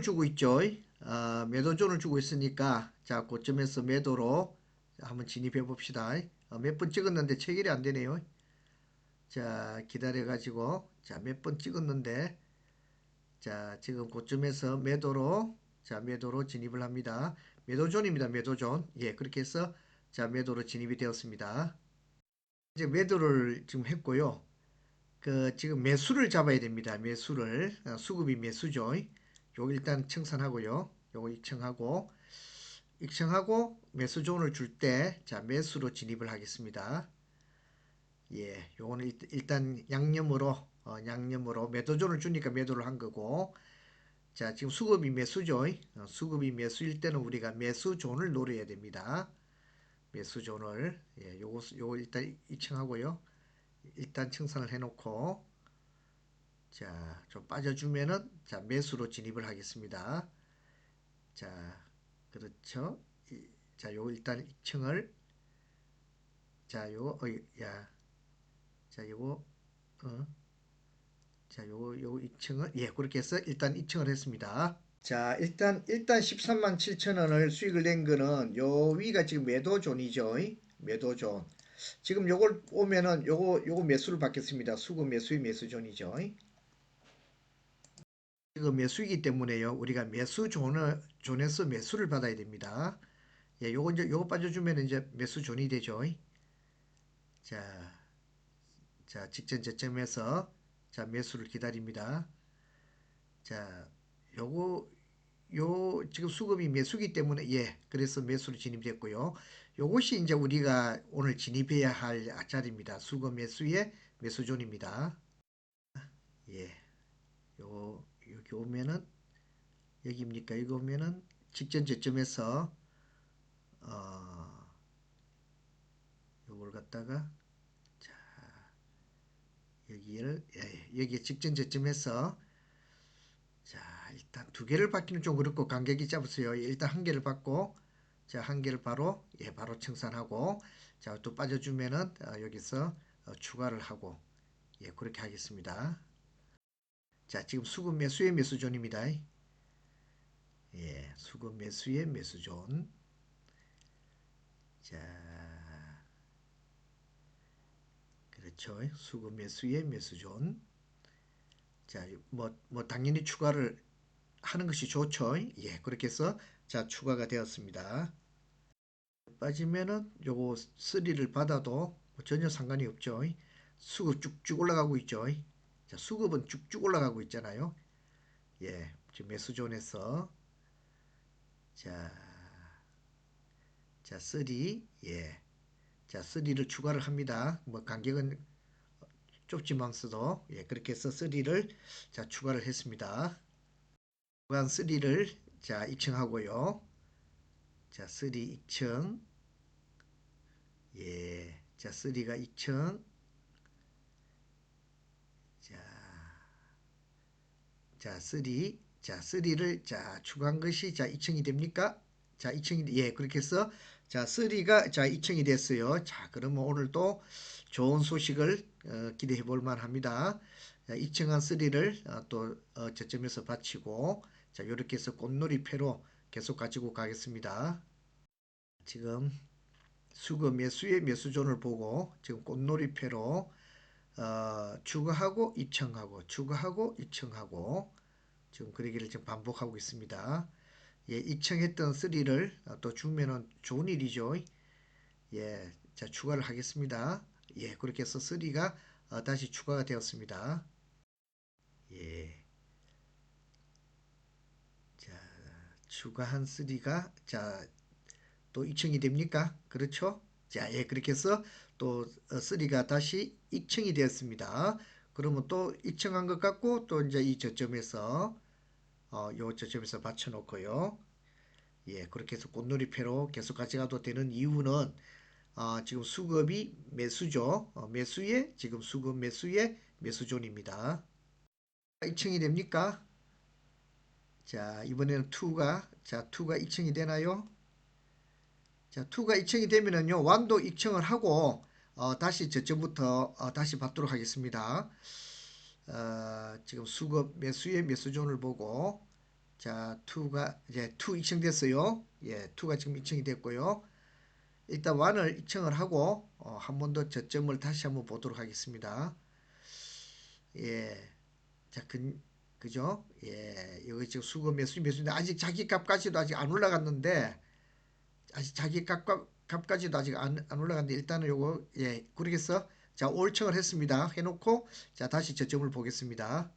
매도존을 주고 있죠. 어, 매도존을 주고 있으니까 자 고점에서 매도로 한번 진입해 봅시다. 어, 몇번 찍었는데 체결이 안 되네요. 자 기다려 가지고 자 몇 번 찍었는데 자 지금 고점에서 매도로 자 매도로 진입을 합니다. 매도존입니다. 매도존. 예 그렇게 해서 자 매도로 진입이 되었습니다. 이제 매도를 지금 했고요. 그 지금 매수를 잡아야 됩니다. 매수를 어, 수급이 매수죠. 요거 일단 청산하고요. 요거 입청하고 입청하고 매수존을 줄 때 자 매수로 진입을 하겠습니다. 예, 요거는 일- 일단 양념으로 어, 양념으로 매도존을 주니까 매도를 한 거고 자 지금 수급이 매수죠. 어, 수급이 매수일 때는 우리가 매수 존을 노려야 됩니다. 매수 존을 예, 요거 요거 일단 입청하고요. 일단 청산을 해놓고 자, 좀 빠져주면은 자, 매수로 진입을 하겠습니다. 자, 그렇죠. 이- 자, 요 일단 입청을 자, 요거 어, 야. 자, 요거 어. 자, 요거 요 입청을 예, 그렇게 해서 일단 입청을 했습니다. 자, 일단 일단 13만 7천 원을 수익을 낸 거는 요 위가 지금 매도존이죠. 매도존. 지금 요걸 오면은 요거 요거 매수를 받겠습니다. 수급 매수의 매수존이죠. 이거 매수이기 때문에요. 우리가 매수 존을 존에서 매수를 받아야 됩니다. 예, 요거 이제 요거 빠져주면 이제 매수 존이 되죠. 자, 자 직전 저점에서 자 매수를 기다립니다. 자, 요거 요 지금 수급이 매수기 때문에 예, 그래서 매수로 진입됐고요. 요것이 이제 우리가 오늘 진입해야 할 자리입니다. 수급 매수의 매수존입니다. 예, 요 여기 오면은 여기입니까? 여기 오면은 직전 저점에서 어 요걸 갖다가 자 여기를 예, 여기 직전 저점에서 자 일단 두 개를 받기는 좀 그렇고 간격이 짧으세요. 일단 한 개를 받고 자 한 개를 바로 예 바로 청산하고 자 또 빠져주면은 어, 여기서 어, 추가를 하고 예 그렇게 하겠습니다. 자, 지금 수급 매수의 매수존입니다. 예, 수급 매수의 매수존. 자, 그렇죠. 수급 매수의 매수존. 자, 뭐, 뭐, 당연히 추가를 하는 것이 좋죠. 예, 그렇게 해서, 자, 추가가 되었습니다. 빠지면은 요거 3를 받아도 뭐 전혀 상관이 없죠. 수급 쭉쭉 올라가고 있죠. 자, 수급은 쭉쭉 올라가고 있잖아요. 예, 지금 매수존에서 자, 자, 3, 예, 자, 3를 추가를 합니다. 뭐 간격은 좁지만서도 예, 그렇게 해서 3를 자 추가를 했습니다. 추가한 3를 자 입청하고요. 자, 3 입청, 예, 자, 3가 입청. 자, 3. 자, 3를 자, 추가한 것이 자, 2층이 됩니까? 자, 2층이 예, 그렇게 해서 자, 3가 자, 2층이 됐어요. 자, 그러면 오늘도 좋은 소식을 어, 기대해 볼 만합니다. 자, 2층한 3를 어, 또 어, 저점에서 바치고 자, 이렇게 해서 꽃놀이 패로 계속 가지고 가겠습니다. 지금 수급 매수의 매수존을 보고 지금 꽃놀이 패로 어, 추가하고 입청하고 추가하고 입청하고 지금 그러기를 지금 반복하고 있습니다. 예, 입청했던 3를 또 주면은 좋은 일이죠. 예, 자 추가를 하겠습니다. 예, 그렇게 해서 3가 어, 다시 추가가 되었습니다. 예, 자 추가한 3가 자또 입청이 됩니까? 그렇죠? 자, 예, 그렇게 해서 또 3가 다시 입청이 되었습니다. 그러면 또 입청한 것 같고 또 이제 이 저점에서 어, 요 저점에서 받쳐 놓고요. 예, 그렇게 해서 꽃놀이패로 계속 가져가도 되는 이유는 어, 지금 수급이 매수죠. 어, 매수의 지금 수급 매수의 매수존입니다. 입청이 됩니까? 자, 이번에는 2가 자, 2가 입청이 되나요? 자, 2가 입청이 되면은요. 완도 입청을 하고 어, 다시 저점부터 어, 다시 받도록 하겠습니다. 어, 지금 수급 매수의 매수존을 보고 자, 2가 이제 2 입증됐어요. 예, 2가 지금 입증이 됐고요. 일단 1을 입증을 하고 어, 한번 더 저점을 다시 한번 보도록 하겠습니다. 예. 자, 그, 그죠? 예. 여기 지금 수거 매수 매수인데 아직 자기 값까지도 아직 안 올라갔는데 아직 자기 값, 값까지도 아직 안, 안 올라갔는데 일단은 요거 예, 그러겠어? 자, 올청을 했습니다. 해놓고 자, 다시 저점을 보겠습니다.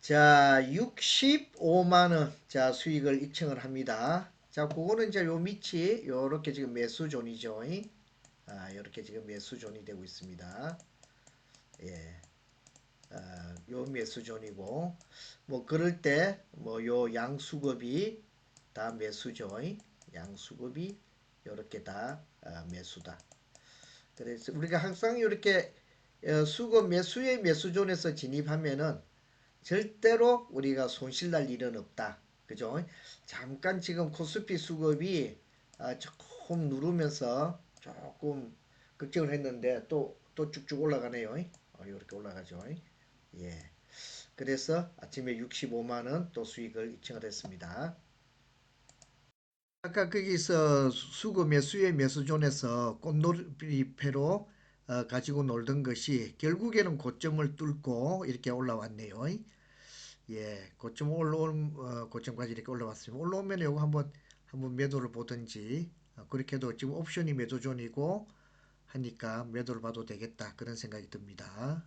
자, 65만 원. 자, 수익을 입증을 합니다. 자, 그거는 이제 요 밑이 요렇게 지금 매수존이죠. 아, 요렇게 지금 매수존이 되고 있습니다. 예. 아, 요 매수존이고 뭐 그럴 때 뭐 요 양수급이 다 매수죠. 양수급이 요렇게 다 아, 매수다. 그래서 우리가 항상 이렇게 어, 수급 매수의 매수존에서 진입하면은 절대로 우리가 손실 날 일은 없다. 그죠? 잠깐 지금 코스피 수급이 아, 조금 누르면서 조금 걱정을 했는데 또, 또 쭉쭉 올라가네요. 어, 이렇게 올라가죠. 예. 그래서 아침에 65만원 또 수익을 입증을 했습니다. 아까 거기서 수급 매수의 매수존에서 꽃놀이패로 어, 가지고 놀던 것이 결국에는 고점을 뚫고 이렇게 올라왔네요. 예, 고점 올라온 어, 고점까지 이렇게 올라왔습니다. 올라오면 이거 한번 한번 매도를 보든지 어, 그렇게도 지금 옵션이 매도존이고 하니까 매도를 봐도 되겠다 그런 생각이 듭니다.